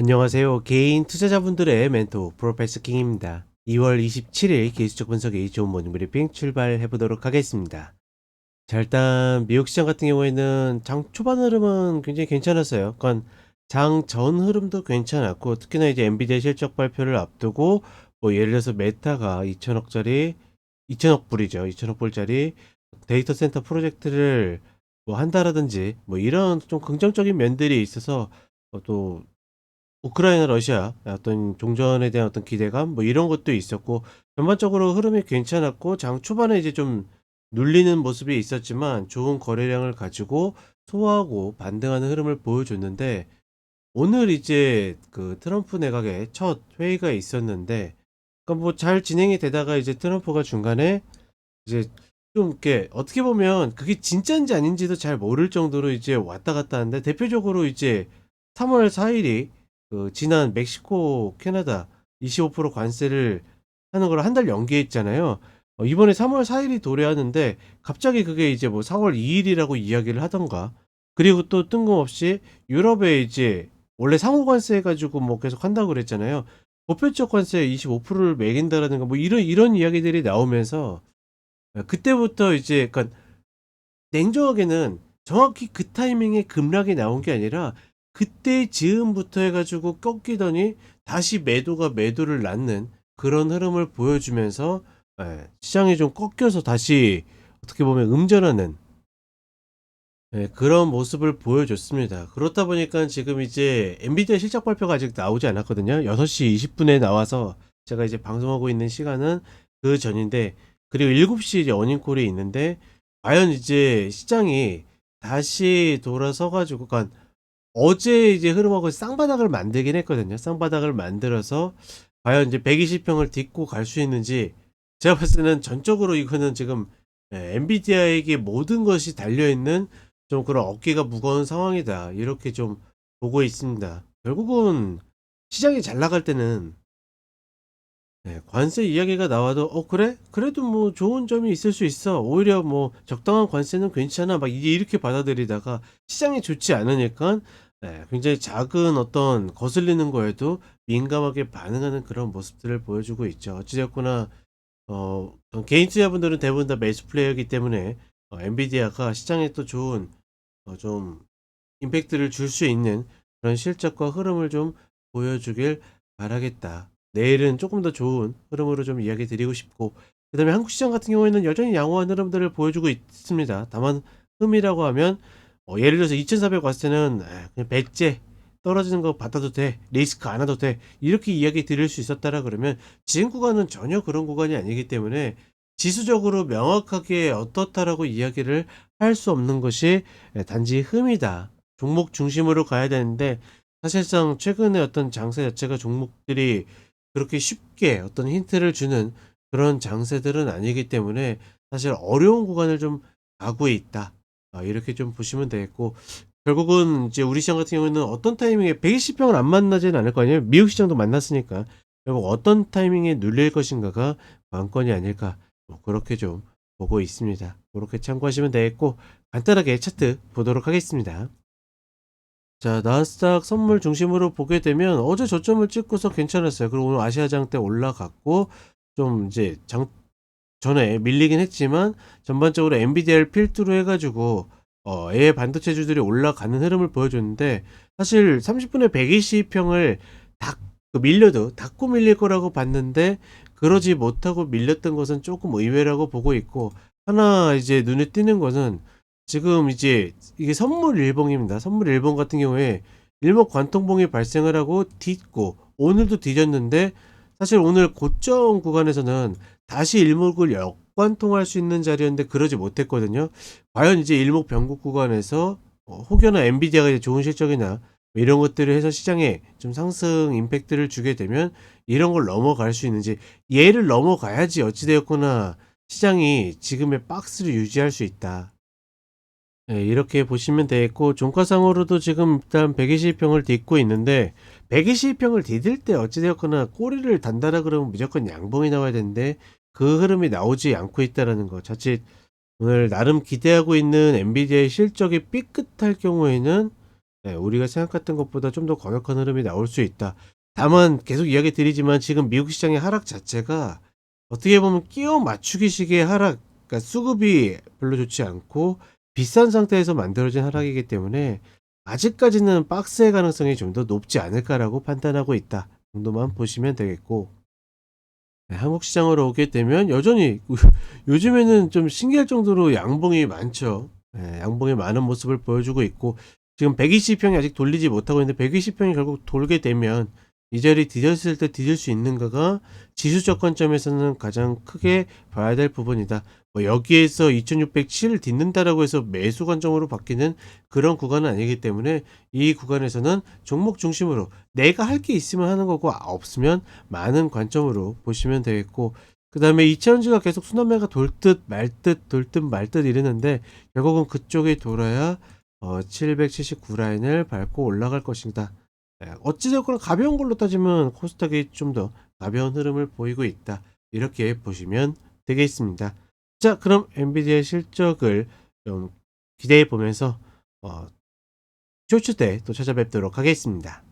안녕하세요. 개인 투자자분들의 멘토 프로페서 킹입니다. 2월 27일 기술적 분석의 좋은 모닝 브리핑 출발해 보도록 하겠습니다. 자, 일단 미국 시장 같은 경우에는 장 초반 흐름은 굉장히 괜찮았어요. 그러니까 장전 흐름도 괜찮았고 특히나 이제 엔비디아 실적 발표를 앞두고 뭐 예를 들어서 메타가 2천억짜리 2천억 불이죠. 2천억 불짜리 데이터 센터 프로젝트를 뭐 한다라든지 뭐 이런 좀 긍정적인 면들이 있어서 어, 또 우크라이나 러시아 어떤 종전에 대한 어떤 기대감 뭐 이런 것도 있었고 전반적으로 흐름이 괜찮았고 장 초반에 이제 좀 눌리는 모습이 있었지만 좋은 거래량을 가지고 소화하고 반등하는 흐름을 보여줬는데 오늘 이제 그 트럼프 내각의 첫 회의가 있었는데 그러니까 뭐 잘 진행이 되다가 이제 트럼프가 중간에 이제 좀 이렇게 어떻게 보면 그게 진짜인지 아닌지도 잘 모를 정도로 이제 왔다 갔다 하는데 대표적으로 이제 3월 4일이 그 지난 멕시코, 캐나다 25% 관세를 하는 걸 한 달 연기했잖아요. 어, 이번에 3월 4일이 도래하는데 갑자기 그게 이제 뭐 4월 2일이라고 이야기를 하던가 그리고 또 뜬금없이 유럽에 이제 원래 상호 관세 해가지고 뭐 계속 한다고 그랬잖아요. 보편적 관세 25%를 매긴다라는 거뭐 이런 이런 이야기들이 나오면서 어, 그때부터 이제 약간 냉정하게는 정확히 그 타이밍에 급락이 나온 게 아니라 그때 즈음부터 해가지고 꺾이더니 다시 매도가 매도를 낳는 그런 흐름을 보여주면서 예, 시장이 좀 꺾여서 다시 어떻게 보면 음전하는 예, 그런 모습을 보여줬습니다. 그렇다 보니까 지금 이제 엔비디아 실적 발표가 아직 나오지 않았거든요. 6시 20분에 나와서 제가 이제 방송하고 있는 시간은 그 전인데 그리고 7시 이제 어닝콜이 있는데 과연 이제 시장이 다시 돌아서 가지고 그러니까 어제 이제 흐름하고 쌍바닥을 만들긴 했거든요. 쌍바닥을 만들어서 과연 이제 120평을 딛고 갈 수 있는지 제가 봤을 때는 전적으로 이거는 지금 예, 엔비디아에게 모든 것이 달려 있는 좀 그런 어깨가 무거운 상황이다. 이렇게 좀 보고 있습니다. 결국은 시장이 잘 나갈 때는 네, 관세 이야기가 나와도 어 그래? 그래도 뭐 좋은 점이 있을 수 있어. 오히려 뭐 적당한 관세는 괜찮아. 막 이게 이렇게 받아들이다가 시장이 좋지 않으니까 네, 굉장히 작은 어떤 거슬리는 거에도 민감하게 반응하는 그런 모습들을 보여주고 있죠. 어찌됐거나 어, 개인 투자분들은 대부분 다 매수 플레이어이기 때문에 어, 엔비디아가 시장에 또 좋은 어, 좀 임팩트를 줄 수 있는 그런 실적과 흐름을 좀 보여주길 바라겠다. 내일은 조금 더 좋은 흐름으로 좀 이야기 드리고 싶고 그 다음에 한국 시장 같은 경우에는 여전히 양호한 흐름들을 보여주고 있습니다. 다만 흠이라고 하면 어, 예를 들어서 2,400 왔을 때는 에, 그냥 배째 떨어지는 거 받아도 돼 리스크 안 해도 돼 이렇게 이야기 드릴 수 있었다라 그러면 지금 구간은 전혀 그런 구간이 아니기 때문에 지수적으로 명확하게 어떻다라고 이야기를 할 수 없는 것이 에, 단지 흠이다 종목 중심으로 가야 되는데 사실상 최근에 어떤 장세 자체가 종목들이 그렇게 쉽게 어떤 힌트를 주는 그런 장세들은 아니기 때문에 사실 어려운 구간을 좀 가고 있다. 아, 이렇게 좀 보시면 되겠고 결국은 이제 우리 시장 같은 경우에는 어떤 타이밍에 120평을 안 만나지는 않을 거 아니에요. 미국 시장도 만났으니까 결국 어떤 타이밍에 눌릴 것인가가 관건이 아닐까 뭐 그렇게 좀 보고 있습니다. 그렇게 참고하시면 되겠고 간단하게 차트 보도록 하겠습니다. 자, 나스닥 선물 중심으로 보게 되면 어제 저점을 찍고서 괜찮았어요. 그리고 오늘 아시아장 때 올라갔고 좀 이제 장 전에 밀리긴 했지만 전반적으로 엔비디아를 필두로 해가지고 어, AI 반도체주들이 올라가는 흐름을 보여줬는데 사실 30분에 120평을 다 밀려도 닫고 밀릴 거라고 봤는데 그러지 못하고 밀렸던 것은 조금 의외라고 보고 있고 하나 이제 눈에 띄는 것은 지금 이제 이게 선물 일봉입니다. 선물 일봉 같은 경우에 일목 관통봉이 발생을 하고 뒤고 오늘도 뒤졌는데 사실 오늘 고점 구간에서는 다시 일목을 역관통할 수 있는 자리였는데 그러지 못했거든요. 과연 이제 일목 변곡 구간에서 어, 혹여나 엔비디아가 이제 좋은 실적이나 뭐 이런 것들을 해서 시장에 좀 상승 임팩트를 주게 되면 이런 걸 넘어갈 수 있는지 얘를 넘어가야지 어찌되었거나 시장이 지금의 박스를 유지할 수 있다. 네, 이렇게 보시면 되겠고 종가상으로도 지금 일단 120평을 딛고 있는데 120평을 디딜 때 어찌되었거나 꼬리를 단다라 그러면 무조건 양봉이 나와야 되는데 그 흐름이 나오지 않고 있다라는 거 자칫 오늘 나름 기대하고 있는 엔비디아의 실적이 삐끗할 경우에는 예, 우리가 생각했던 것보다 좀더 과격한 흐름이 나올 수 있다. 다만 계속 이야기 드리지만 지금 미국 시장의 하락 자체가 어떻게 보면 끼워 맞추기식의 하락, 그러니까 수급이 별로 좋지 않고 비싼 상태에서 만들어진 하락이기 때문에 아직까지는 박스의 가능성이 좀 더 높지 않을까라고 판단하고 있다 정도만 보시면 되겠고 네, 한국 시장으로 오게 되면 여전히 요즘에는 좀 신기할 정도로 양봉이 많죠. 예, 양봉이 많은 모습을 보여주고 있고 지금 120평이 아직 돌리지 못하고 있는데 120평이 결국 돌게 되면 이 자리 뒤졌을 때 뒤질 수 있는가가 지수적 관점에서는 가장 크게 봐야 될 부분이다. 뭐 여기에서 2607을 딛는다라고 해서 매수 관점으로 바뀌는 그런 구간은 아니기 때문에 이 구간에서는 종목 중심으로 내가 할 게 있으면 하는 거고 없으면 많은 관점으로 보시면 되겠고 그 다음에 이차전지가 계속 순환매가 돌 듯 말 듯 돌 듯 말 듯 이랬는데 결국은 그쪽에 돌아야 어, 779라인을 밟고 올라갈 것이다. 예, 어찌됐거나 가벼운 걸로 따지면 코스닥이 좀 더 가벼운 흐름을 보이고 있다. 이렇게 보시면 되겠습니다. 자, 그럼 엔비디아 실적을 좀 기대해 보면서 어, 쇼츠 때 또 찾아뵙도록 하겠습니다.